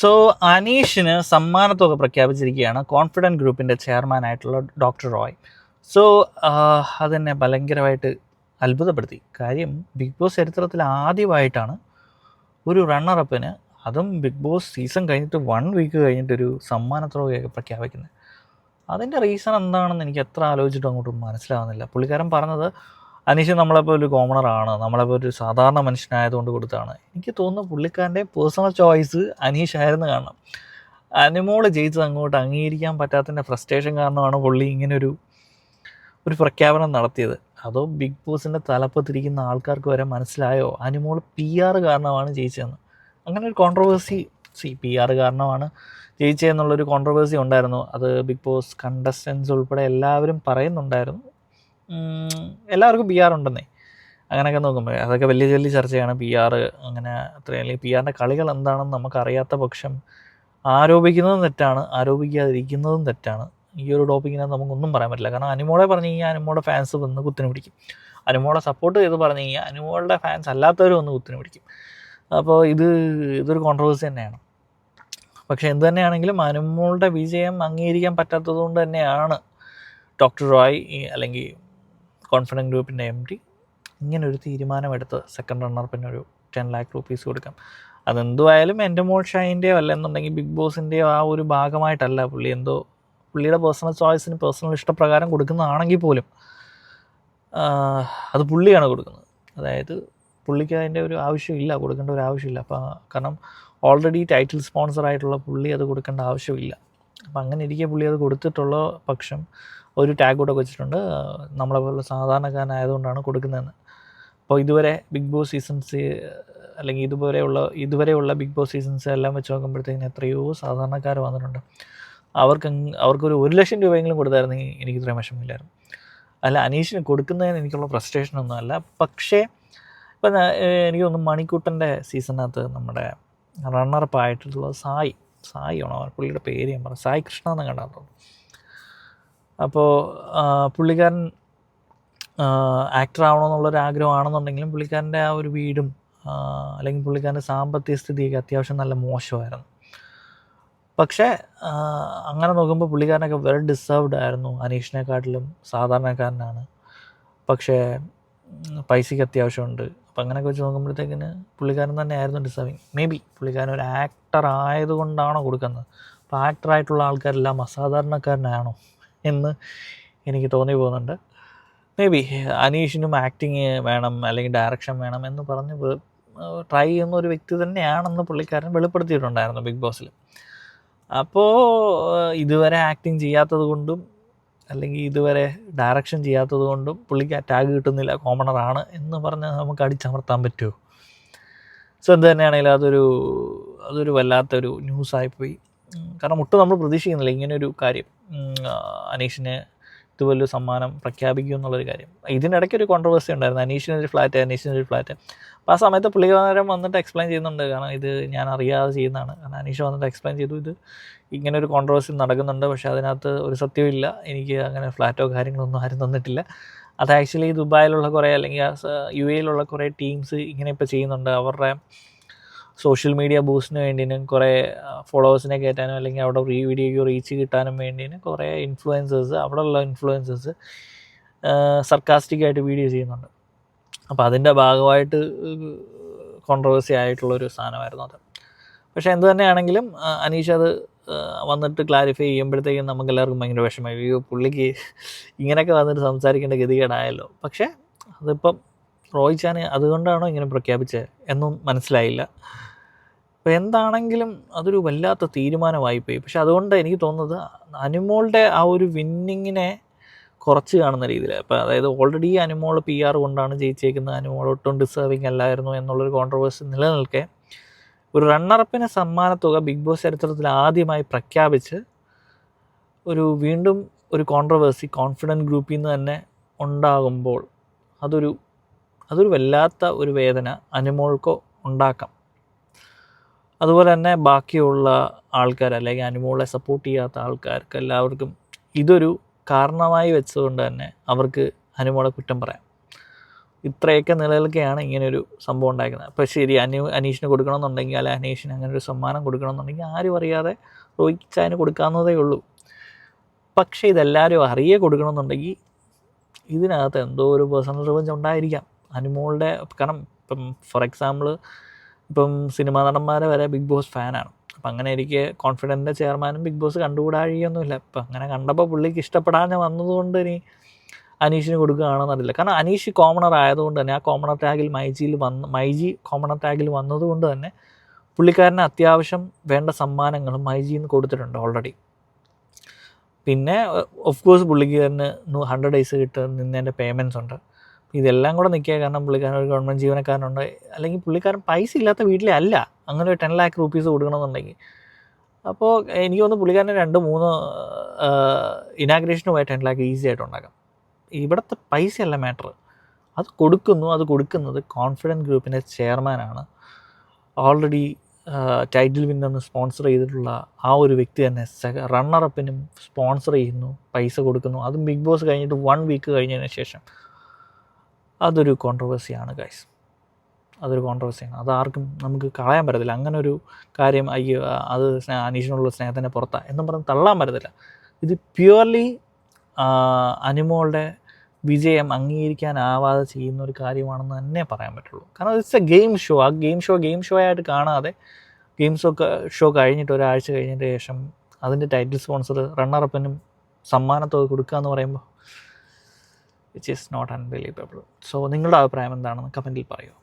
So അനീഷിന് സമ്മാനത്തുക പ്രഖ്യാപിച്ചിരിക്കുകയാണ് confident ഗ്രൂപ്പിന്റെ ചെയർമാൻ ആയിട്ടുള്ള ഡോക്ടർ റോയ് സോ അതെന്നെ ഭയങ്കരമായിട്ട് അത്ഭുതപ്പെടുത്തി. കാര്യം ബിഗ് ബോസ് ചരിത്രത്തിൽ ആദ്യമായിട്ടാണ് ഒരു റണ്ണറപ്പിന് അതും ബിഗ് ബോസ് സീസൺ കഴിഞ്ഞിട്ട് വൺ വീക്ക് കഴിഞ്ഞിട്ടൊരു സമ്മാനത്തുകയൊക്കെ പ്രഖ്യാപിക്കുന്നത്. അതിന്റെ റീസൺ എന്താണെന്ന് എനിക്ക് എത്ര ആലോചിച്ചിട്ടും അങ്ങോട്ട് മനസ്സിലാവുന്നില്ല. പുള്ളിക്കാരൻ പറഞ്ഞത് അനീഷ് നമ്മളെപ്പോൾ ഒരു കോമണറാണ് നമ്മളെപ്പോൾ ഒരു സാധാരണ മനുഷ്യനായതുകൊണ്ട് കൊടുത്താണ്. എനിക്ക് തോന്നുന്നു പുള്ളിക്കാരന്റെ പേഴ്സണൽ ചോയ്സ് അനീഷ് ആയിരുന്നു കാരണം. അനുമോൾ ജയിച്ചത് അങ്ങോട്ട് അംഗീകരിക്കാൻ പറ്റാത്തതിന്റെ ഫ്രസ്ട്രേഷൻ കാരണമാണ് പുള്ളി ഇങ്ങനൊരു ഒരു പ്രഖ്യാപനം നടത്തിയത്. അതോ ബിഗ് ബോസിന്റെ തലപ്പത്തിരിക്കുന്ന ആൾക്കാർക്ക് വരെ മനസ്സിലായോ? അനുമോൾ പി ആർ കാരണമാണ് ജയിച്ചതെന്ന്. അങ്ങനെ ഒരു കോൺട്രവേഴ്സി സി പി ആർ കാരണമാണ് ജയിച്ചതെന്നുള്ളൊരു കോൺട്രവേഴ്സി ഉണ്ടായിരുന്നു. അത് ബിഗ് ബോസ് കണ്ടസ്റ്റൻസ് ഉൾപ്പെടെ എല്ലാവരും പറയുന്നുണ്ടായിരുന്നു. എല്ലാവർക്കും പി ആർ ഉണ്ടെന്നേ. അങ്ങനെയൊക്കെ നോക്കുമ്പോൾ അതൊക്കെ വലിയ വലിയ ചർച്ചയാണ്. പി ആർ അങ്ങനെ അത്രയും അല്ലെങ്കിൽ പി ആറിന്റെ കളികൾ എന്താണെന്ന് നമുക്കറിയാത്ത പക്ഷം ആരോപിക്കുന്നതും തെറ്റാണ്. ആരോപിക്കാതിരിക്കുന്നതും തെറ്റാണ്. ഈ ഒരു ടോപ്പിക്കിനകത്ത് നമുക്കൊന്നും പറയാൻ പറ്റില്ല. കാരണം അനുമോളെ പറഞ്ഞു കഴിഞ്ഞാൽ അനുമോളുടെ ഫാൻസ് വന്ന് കുത്തിന് പിടിക്കും. അനുമോളെ സപ്പോർട്ട് ചെയ്ത് പറഞ്ഞു കഴിഞ്ഞാൽ അനുമോളുടെ ഫാൻസ് അല്ലാത്തവരും വന്ന് കുത്തിന് പിടിക്കും. അപ്പോൾ ഇത് ഇതൊരു കോൺട്രവേഴ്സി തന്നെയാണ്. പക്ഷേ എന്ത് തന്നെയാണെങ്കിലും അനുമോളുടെ വിജയം അംഗീകരിക്കാൻ പറ്റാത്തത് കൊണ്ട് തന്നെയാണ് ഡോക്ടർ റോയ് അല്ലെങ്കിൽ കോൺഫിഡന്റ് ഗ്രൂപ്പിന്റെ എം ഡി ഇങ്ങനെ ഒരു തീരുമാനമെടുത്ത് സെക്കൻഡ് റണ്ണർപ്പിന് ഒരു ടെൻ ലാക്ക് റുപ്പീസ് കൊടുക്കാം. അതെന്തുമായാലും എന്റെ മോൾ ഷൈന്റെയോ അല്ലെന്നുണ്ടെങ്കിൽ ബിഗ് ബോസിന്റെയോ ആ ഒരു ഭാഗമായിട്ടല്ല പുള്ളി എന്തോ പുള്ളിയുടെ പേഴ്സണൽ ചോയ്സിന് പേഴ്സണൽ ഇഷ്ടപ്രകാരം കൊടുക്കുന്നതാണെങ്കിൽ പോലും അത് പുള്ളിയാണ് കൊടുക്കുന്നത്. അതായത് പുള്ളിക്ക് അതിന്റെ ഒരു ആവശ്യമില്ല കൊടുക്കേണ്ട ഒരു ആവശ്യമില്ല. അപ്പോൾ കാരണം ഓൾറെഡി ടൈറ്റിൽ സ്പോൺസർ ആയിട്ടുള്ള പുള്ളി അത് കൊടുക്കേണ്ട ആവശ്യമില്ല. അപ്പം അങ്ങനെ ഇരിക്കെ പുള്ളി അത് കൊടുത്തിട്ടുള്ള പക്ഷം ഒരു ടാഗ് കൂടെ വെച്ചിട്ടുണ്ട്. നമ്മളെ പോലെ സാധാരണക്കാരനായതുകൊണ്ടാണ് കൊടുക്കുന്നതെന്ന്. അപ്പോൾ ഇതുവരെ ബിഗ് ബോസ് സീസൺസ് അല്ലെങ്കിൽ ഇതുപോലെയുള്ള ഇതുവരെയുള്ള ബിഗ് ബോസ് സീസൺസ് എല്ലാം വെച്ച് നോക്കുമ്പോഴത്തേക്കിന് എത്രയോ സാധാരണക്കാർ വന്നിട്ടുണ്ട്. അവർക്ക് അവർക്കൊരു ഒരു ലക്ഷം രൂപയെങ്കിലും കൊടുത്തായിരുന്നെങ്കിൽ എനിക്ക് ഇത്രയും വിഷമമില്ലായിരുന്നു. അല്ല അനീഷിന് കൊടുക്കുന്നതിന് എനിക്കുള്ള ഫ്രസ്ട്രേഷൻ ഒന്നും അല്ല. പക്ഷേ ഇപ്പം എനിക്ക് തോന്നുന്നു മണിക്കൂട്ടന്റെ സീസണിനകത്ത് നമ്മുടെ റണ്ണറപ്പ് ആയിട്ടുള്ള സായി സായി ആണോ? പുള്ളിയുടെ പേര് ഞാൻ പറഞ്ഞു സായി കൃഷ്ണ എന്ന് കണ്ടാൽ തോന്നുന്നു അപ്പോൾ പുള്ളിക്കാരൻ ആക്ടർ ആവണമെന്നുള്ളൊരു ആഗ്രഹമാണെന്നുണ്ടെങ്കിലും പുള്ളിക്കാരന്റെ ആ ഒരു വീടും അല്ലെങ്കിൽ പുള്ളിക്കാരന്റെ സാമ്പത്തിക സ്ഥിതിയൊക്കെ അത്യാവശ്യം നല്ല മോശമായിരുന്നു. പക്ഷേ അങ്ങനെ നോക്കുമ്പോൾ പുള്ളിക്കാരനൊക്കെ വെൽ ഡിസേർവ്ഡ് ആയിരുന്നു. അനീഷിനെക്കാട്ടിലും സാധാരണക്കാരനാണ്. പക്ഷേ പൈസയ്ക്ക് അത്യാവശ്യമുണ്ട്. അപ്പം അങ്ങനെയൊക്കെ വെച്ച് നോക്കുമ്പോഴത്തേക്കിന് പുള്ളിക്കാരൻ തന്നെ ആയിരുന്നു ഡിസേർവിങ്. മേ ബി പുള്ളിക്കാരൻ ഒരു ആക്ടർ ആയതുകൊണ്ടാണോ കൊടുക്കുന്നത്. അപ്പോൾ ആക്ടറായിട്ടുള്ള ആൾക്കാരെല്ലാം അസാധാരണക്കാരനാണോ? എന്ന് എനിക്ക് തോന്നി പോകുന്നുണ്ട്. മേ ബി അനീഷിനും ആക്ടിങ് വേണം അല്ലെങ്കിൽ ഡയറക്ഷൻ വേണം എന്ന് പറഞ്ഞ് ട്രൈ ചെയ്യുന്ന ഒരു വ്യക്തി തന്നെയാണെന്ന് പുള്ളിക്കാരൻ വെളിപ്പെടുത്തിയിട്ടുണ്ടായിരുന്നു ബിഗ് ബോസിൽ. അപ്പോൾ ഇതുവരെ ആക്ടിങ് ചെയ്യാത്തത് കൊണ്ടും അല്ലെങ്കിൽ ഇതുവരെ ഡയറക്ഷൻ ചെയ്യാത്തത് കൊണ്ടും പുള്ളിക്ക് ടാഗ് കിട്ടുന്നില്ല കോമണറാണ് എന്ന് പറഞ്ഞാൽ നമുക്ക് അടിച്ചമർത്താൻ പറ്റുമോ? സോ എന്ത് തന്നെയാണെങ്കിലും അതൊരു അതൊരു വല്ലാത്തൊരു ന്യൂസായിപ്പോയി കാരണം ഒട്ടും നമ്മൾ പ്രതീക്ഷിക്കുന്നില്ല ഇങ്ങനൊരു കാര്യം. അനീഷിന് ഇതുപോലൊരു സമ്മാനം പ്രഖ്യാപിക്കും എന്നുള്ളൊരു കാര്യം. ഇതിനിടയ്ക്ക് ഒരു കോൺട്രവേഴ്സി ഉണ്ടായിരുന്നു. അനീഷിനൊരു ഫ്ലാറ്റ് അനീഷിനൊരു ഫ്ലാറ്റ് അപ്പോൾ ആ സമയത്ത് പുള്ളിക്കാരൻ വന്നിട്ട് എക്സ്പ്ലെയിൻ ചെയ്യുന്നുണ്ട്. കാരണം ഇത് ഞാൻ അറിയാതെ ചെയ്യുന്നതാണ്. കാരണം അനീഷ് വന്നിട്ട് എക്സ്പ്ലെയിൻ ചെയ്തു. ഇത് ഇങ്ങനെ ഒരു കോൺട്രവേഴ്സി നടക്കുന്നുണ്ട്. പക്ഷേ അതിനകത്ത് ഒരു സത്യമില്ല എനിക്ക് അങ്ങനെ ഫ്ലാറ്റോ കാര്യങ്ങളൊന്നും ആരും തന്നിട്ടില്ല. അത് ആക്ച്വലി ദുബായിലുള്ള കുറേ അല്ലെങ്കിൽ യു എയിലുള്ള കുറേ ടീംസ് ഇങ്ങനെ ഇപ്പോൾ ചെയ്യുന്നുണ്ട്. അവരുടെ സോഷ്യൽ മീഡിയ ബൂസ്റ്റിന് വേണ്ടിയും കുറേ ഫോളോവേഴ്സിനെ കയറ്റാനും അല്ലെങ്കിൽ അവിടെ റീ വീഡിയോയ്ക്ക് റീച്ച് കിട്ടാനും വേണ്ടിയും കുറേ ഇൻഫ്ലുവൻസേഴ്സ് അവിടെയുള്ള ഇൻഫ്ലുവൻസേഴ്സ് സർക്കാസ്റ്റിക് ആയിട്ട് വീഡിയോ ചെയ്യുന്നുണ്ട്. അപ്പോൾ അതിന്റെ ഭാഗമായിട്ട് കോൺട്രവേഴ്സി ആയിട്ടുള്ളൊരു സാധനമായിരുന്നു അത്. പക്ഷേ എന്ത് തന്നെയാണെങ്കിലും അനീഷ് അത് വന്നിട്ട് ക്ലാരിഫൈ ചെയ്യുമ്പോഴത്തേക്കും നമുക്ക് എല്ലാവർക്കും ഭയങ്കര വിഷമമായി. അയ്യോ പുള്ളിക്ക് ഇങ്ങനെയൊക്കെ വന്നിട്ട് സംസാരിക്കേണ്ട ഗതികേടായല്ലോ. പക്ഷേ അതിപ്പം റോയ് ചാൻ അതുകൊണ്ടാണോ ഇങ്ങനെ പ്രഖ്യാപിച്ചത് എന്നും മനസ്സിലായില്ല. അപ്പോൾ എന്താണെങ്കിലും അതൊരു വല്ലാത്ത തീരുമാനമായിപ്പോയി പക്ഷെ അതുകൊണ്ട് എനിക്ക് തോന്നുന്നത് അനുമോളുടെ ആ ഒരു വിന്നിങ്ങിനെ കുറച്ച് കാണുന്ന രീതിയിൽ അപ്പോൾ അതായത് ഓൾറെഡി അനുമോൾ പി ആർ കൊണ്ടാണ് ജയിച്ചേക്കുന്നത്. അനുമോൾ ഒട്ടും ഡിസേർവിങ് അല്ലായിരുന്നു എന്നുള്ളൊരു കോൺട്രവേഴ്സി നിലനിൽക്കെ. ഒരു റണ്ണറപ്പിന് സമ്മാനത്തുക ബിഗ് ബോസ് ചരിത്രത്തിൽ ആദ്യമായി പ്രഖ്യാപിച്ച് ഒരു വീണ്ടും ഒരു കോൺട്രവേഴ്സി കോൺഫിഡന്റ് ഗ്രൂപ്പിൽ നിന്ന് തന്നെ ഉണ്ടാകുമ്പോൾ അതൊരു അതൊരു വല്ലാത്ത ഒരു വേദന അനുമോൾക്കോ ഉണ്ടാക്കാം. അതുപോലെ തന്നെ ബാക്കിയുള്ള ആൾക്കാർ അല്ലെങ്കിൽ അനുമോളെ സപ്പോർട്ട് ചെയ്യാത്ത ആൾക്കാർക്ക് എല്ലാവർക്കും ഇതൊരു കാരണമായി വെച്ചതുകൊണ്ട് തന്നെ അവർക്ക് അനുമോളെ കുറ്റം പറയാം. ഇത്രയൊക്കെ നിലനിൽക്കുകയാണ് ഇങ്ങനൊരു സംഭവം ഉണ്ടായിരിക്കുന്നത് അപ്പോൾ ശരി അനു അനീഷിന് കൊടുക്കണമെന്നുണ്ടെങ്കിൽ അല്ലെ അനീഷിന് അങ്ങനെ ഒരു സമ്മാനം കൊടുക്കണമെന്നുണ്ടെങ്കിൽ ആരും അറിയാതെ റോഹിത് ചായന് കൊടുക്കാവുന്നതേ ഉള്ളൂ. പക്ഷേ ഇതെല്ലാവരും അറിയേ കൊടുക്കണമെന്നുണ്ടെങ്കിൽ ഇതിനകത്ത് എന്തോ ഒരു പേഴ്സണൽ റിവഞ്ച് ഉണ്ടായിരിക്കാം. അനുമോളുടെ കാരണം ഇപ്പം ഫോർ എക്സാമ്പിൾ ഇപ്പം സിനിമാ നടന്മാരെ വരെ ബിഗ് ബോസ് ഫാനാണ് അപ്പം അങ്ങനെ എനിക്ക് കോൺഫിഡന്റ് ചെയർമാനും ബിഗ് ബോസ് കണ്ടുകൂടാഴിയൊന്നുമില്ല ഇപ്പം അങ്ങനെ കണ്ടപ്പോൾ പുള്ളിക്ക് ഇഷ്ടപ്പെടാതെ വന്നതുകൊണ്ട് ഇനി അനീഷിന് കൊടുക്കുകയാണെന്നറിയില്ല. കാരണം അനീഷ് കോമണർ ആയതുകൊണ്ട് തന്നെ ആ കോമണർ ടാഗിൽ മൈജിയിൽ വന്ന് മൈജി കോമണർ ടാഗിൽ വന്നതുകൊണ്ട് തന്നെ പുള്ളിക്കാരന് അത്യാവശ്യം വേണ്ട സമ്മാനങ്ങളും മൈജിയിൽ നിന്ന് കൊടുത്തിട്ടുണ്ട് ഓൾറെഡി പിന്നെ ഓഫ് കോഴ്സ് പുള്ളിക്ക് തന്നെ ഹൺഡ്രഡ് ഡേയ്സ് കിട്ടുന്ന നിന്നതിന്റെ പേയ്മെന്റ്സ് ഉണ്ട്. ഇതെല്ലാം കൂടെ നിൽക്കുക. കാരണം പുള്ളിക്കാരൻ ഒരു ഗവൺമെന്റ് ജീവനക്കാരനുണ്ട്. അല്ലെങ്കിൽ പുള്ളിക്കാരൻ പൈസ ഇല്ലാത്ത വീട്ടിലെ അല്ല. അങ്ങനെ ഒരു ടെൻ ലാക്ക് റുപ്പീസ് കൊടുക്കണമെന്നുണ്ടെങ്കിൽ. അപ്പോൾ എനിക്ക് തോന്നുന്നു പുള്ളിക്കാരന് രണ്ട് മൂന്ന് ഇനാഗ്രേഷന് പോയ ടെൻ ലാക്ക് ഈസി ആയിട്ട് ഉണ്ടാക്കാം. ഇവിടുത്തെ പൈസയല്ല മാറ്റർ അത് കൊടുക്കുന്നു അത് കൊടുക്കുന്നത് കോൺഫിഡന്റ് ഗ്രൂപ്പിന്റെ ചെയർമാനാണ് ഓൾറെഡി ടൈറ്റിൽ വിന്നറിന് സ്പോൺസർ ചെയ്തിട്ടുള്ള ആ ഒരു വ്യക്തി തന്നെ റണ്ണറപ്പിനും സ്പോൺസർ ചെയ്യുന്നു പൈസ കൊടുക്കുന്നു. അതും ബിഗ് ബോസ് കഴിഞ്ഞിട്ട് വൺ വീക്ക് കഴിഞ്ഞതിന് ശേഷം. അതൊരു കോൺട്രവേഴ്സിയാണ് ഗൈസ് അതൊരു കോൺട്രവേഴ്സിയാണ് അത് ആർക്കും നമുക്ക് കളയാൻ പറ്റത്തില്ല. അങ്ങനെ ഒരു കാര്യം അയ്യോ അത് അനീഷിനുള്ള സ്നേഹത്തിന്റെ പുറത്താണ് എന്നും പറഞ്ഞ് തള്ളാൻ പറ്റത്തില്ല. ഇത് പ്യുവർലി അനുമോളുടെ വിജയം അംഗീകരിക്കാനാവാതെ ചെയ്യുന്ന ഒരു കാര്യമാണെന്ന് തന്നെ പറയാൻ പറ്റുള്ളൂ. കാരണം ഇറ്റ്സ് എ ഗെയിം ഷോ ആ ഗെയിം ഷോ ഗെയിം ഷോ ആയിട്ട് കാണാതെ ഗെയിം ഷോ ഷോ കഴിഞ്ഞിട്ട് ഒരാഴ്ച കഴിഞ്ഞതിന് ശേഷം അതിന്റെ ടൈറ്റിൽ സ്പോൺസർ റണ്ണറപ്പിനും സമ്മാനത്തുക കൊടുക്കുക എന്ന് പറയുമ്പോൾ it's is not unbelievable so നിങ്ങളുടെ അഭിപ്രായം എന്താണെന്ന് കമന്റിൽ പറയൂ